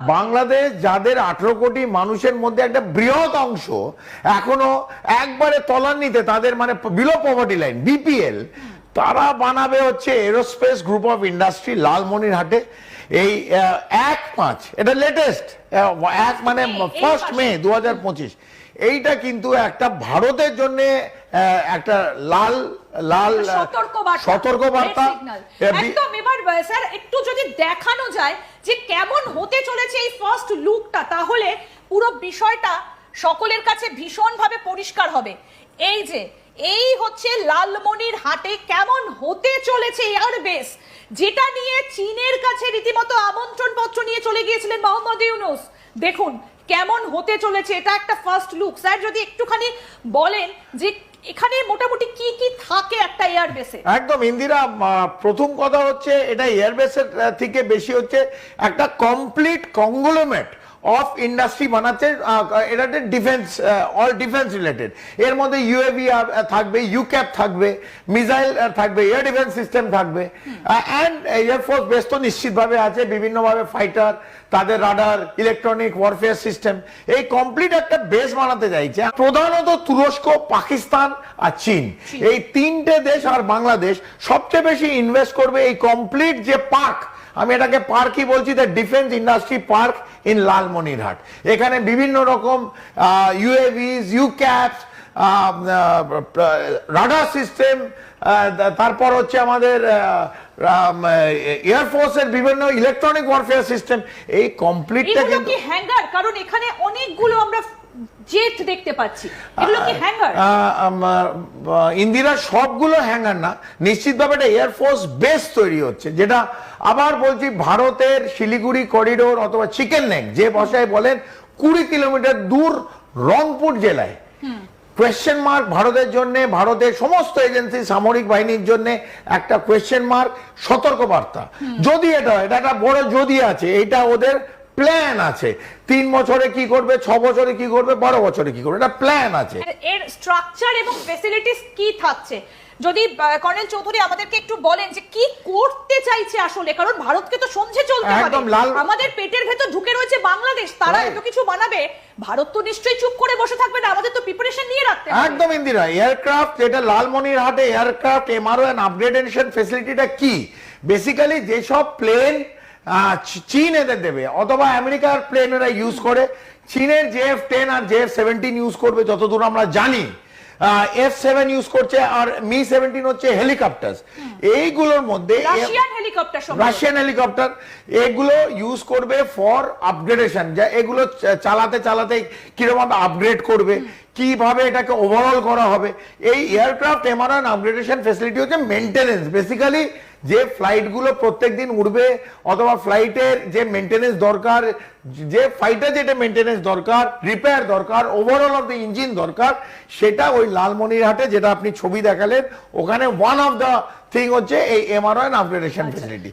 বাংলাদেশ যাদের আঠারো কোটি মানুষের মধ্যে একটা বৃহৎ অংশ এখনও একবারে তলার নিতে তাদের মানে বিলো পভার্টি লাইন বিপিএল তারা বানাবে হচ্ছে এরোস্পেস গ্রুপ অফ ইন্ডাস্ট্রি লালমনিরহাটে এই এক পাঁচ এটা লেটেস্ট এক মানে ফার্স্ট। মে দু হাজার পঁচিশ এইটা কিন্তু একটা ভারতের জন্য একটা লাল লাল সতর্ক বার্তা একদম এবার স্যার একটু যদি দেখানো যায় যে কেমন হতে চলেছে এই ফার্স্ট লুকটা তাহলে পুরো বিষয়টা সকলের কাছে ভীষণভাবে পরিষ্কার হবে। এই যে এই হচ্ছে লালমনির হাটে কেমন হতে চলেছে এয়ারবেস যেটা নিয়ে চীনের কাছে রীতিমতো আমন্ত্রণ পত্র নিয়ে চলে গিয়েছিলেন মোহাম্মদ ইউনুস। দেখুন, কেমন হতে চলেছে এটা একটা ফার্স্ট লুক স্যার, যদি একটুখানি বলেন যে এখানে মোটামুটি কি কি থাকে একটা এয়ারবেসে একদম, ইন্দিরা প্রথম কথা হচ্ছে এটা এয়ারবেসের থেকে বেশি হচ্ছে একটা কমপ্লিট কংগ্লোমেট অফ ইন্ডাস্ট্রি বানাচ্ছে এটা ডিফেন্স অল ডিফেন্স রিলেটেড এর মধ্যে ইউএভি থাকবে ইউক্যাপ থাকবে মিসাইল থাকবে এয়ার ডিফেন্স সিস্টেম থাকবে অ্যান্ড এয়ারফোর্স বেস তো নিশ্চিতভাবে আছে বিভিন্নভাবে ফাইটার তাদের রাডার ইলেকট্রনিক ওয়ারফেয়ার সিস্টেম এই কমপ্লিট একটা বেস বানাতে চাইছে। প্রধানত তুরস্ক পাকিস্তান আর চীন। এই তিনটে দেশ আর বাংলাদেশ সবচেয়ে বেশি ইনভেস্ট করবে এই কমপ্লিট যে পার্ক আমি এটাকে পার্কই বলছি the defence industry park in Lalmonirhat. এখানে বিভিন্ন রকম ইউএভিস ইউক্যাপস রাডার সিস্টেম তারপর হচ্ছে আমাদের এয়ারফোর্সের বিভিন্ন ইলেকট্রনিক ওয়ারফেয়ার সিস্টেম এই কমপ্লিটটা কিন্তু হ্যাঙ্গার কারণ এখানে অনেকগুলো আমরা জেট দেখতে পাচ্ছি। এগুলো কি হ্যাঙ্গার ইন্দিরা সবগুলো হ্যাঙ্গার না নিশ্চিতভাবে একটা এয়ারফোর্স বেস তৈরি হচ্ছে যেটা আবার বলছি ভারতের শিলিগুড়ি করিডোর অথবা চিকেন নেক যে ভাষায় বলেন কুড়ি কিলোমিটার দূর রংপুর জেলায়। কোয়েশ্চেন মার্ক ভারতের জন্য ভারতের সমস্ত এজেন্সি সামরিক বাহিনীর জন্য একটা কোয়েশ্চেন মার্ক সতর্ক বার্তা যদি এটা হয়, এটা একটা বড় যদি আছে এটা ওদের প্ল্যান আছে। তিন বছরে কি করবে ছ বছরে কি করবে বারো বছরে কি করবে এটা প্ল্যান আছে। এর স্ট্রাকচার এবং ফেসিলিটিস কি থাকছে? যদি কর্নেল চৌধুরী আমাদেরকে একটু বলেন যে কি করতে চাইছে আসলে? কারণ ভারতকে তো সন্ধে চলতে হবে। আমাদের পেটের ভেতর ঢুকে রয়েছে বাংলাদেশ তারা এত কিছু বানাবে ভারত তো নিশ্চয়ই চুপ করে বসে থাকবে না আমাদের তো প্রিপারেশন নিয়ে রাখতে হবে। একদম ইন্দিরা এয়ারক্রাফট যেটা লালমনিরহাটে এয়ারক্রাফট এমআরও এন্ড আপগ্রেডেশন ফেসিলিটিটা কি? বেসিক্যালি যেসব প্লেন চীন এদের দেবে। অথবা আমেরিকার প্লেন এরা ইউজ করে। চীনের জেএফ টেন আর জেএফ সেভেন্টিন ইউজ করবে যতদূর আমরা জানি। এফ সেভেন ইউজ করছে আর মি সেভেন্টিন হচ্ছে হেলিকপ্টার এইগুলোর মধ্যে রাশিয়ান হেলিকপ্টার সম্ভবত। রাশিয়ান হেলিকপ্টার এগুলো ইউজ করবে ফর আপগ্রেডেশন যা এগুলো চালাতে চালাতে কীরকম আপগ্রেড করবে। কীভাবে এটাকে ওভারঅল করা হবে? এই এয়ারক্রাফট এমআরআন আপগ্রেডেশন ফেসিলিটি হচ্ছে মেনটেনেন্স বেসিক্যালি যে ফ্লাইটগুলো প্রত্যেক দিন উঠবে অথবা ফ্লাইটের যে মেনটেনেন্স দরকার যে ফ্লাইটের যেটা মেনটেনেন্স দরকার রিপেয়ার দরকার ওভারঅল অফ দ্য ইঞ্জিন দরকার সেটা ওই লালমনিরহাটে যেটা আপনি ছবি দেখালেন ওখানে ওয়ান অফ দ্য থিং হচ্ছে এই এমআরআন আপগ্রেডেশন ফেসিলিটি